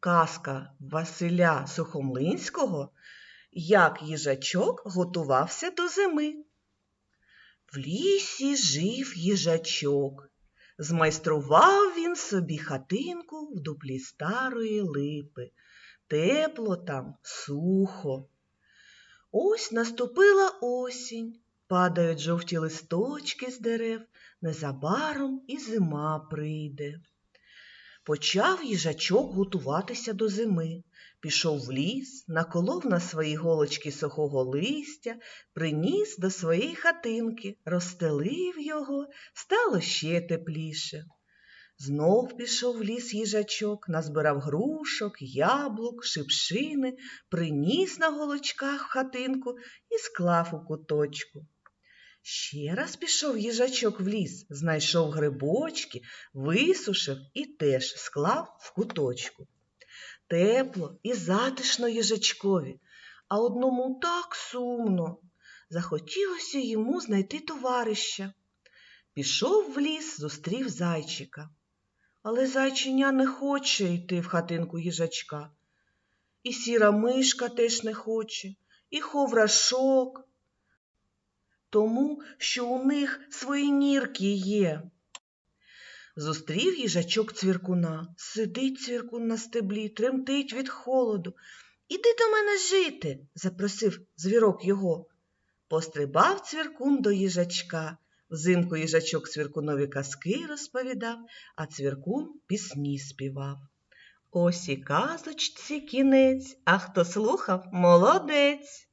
казка Василя Сухомлинського Як їжачок готувався до зими. В лісі жив їжачок. Змайстрував він собі хатинку в дуплі старої липи. Тепло там, сухо. Ось наступила осінь, падають жовті листочки з дерев, незабаром і зима прийде. Почав їжачок готуватися до зими. Пішов в ліс, наколов на свої голочки сухого листя, приніс до своєї хатинки, розстелив його, стало ще тепліше. Знов пішов в ліс їжачок, назбирав грушок, яблук, шипшини, приніс на голочках в хатинку і склав у куточку. Ще раз пішов їжачок в ліс, знайшов грибочки, висушив і теж склав в куточку. Тепло і затишно їжачкові, а одному так сумно. Захотілося йому знайти товариша. Пішов в ліс, зустрів зайчика. Але зайчиня не хоче йти в хатинку їжачка. І сіра мишка теж не хоче, і ховрашок, тому що у них свої нірки є. Зустрів їжачок цвіркуна, сидить цвіркун на стеблі, тремтить від холоду. Іди до мене жити, запросив звірок його. Пострибав цвіркун до їжачка. Взимку їжачок цвіркунові казки розповідав, а цвіркун пісні співав. Ось і казочці кінець, а хто слухав молодець.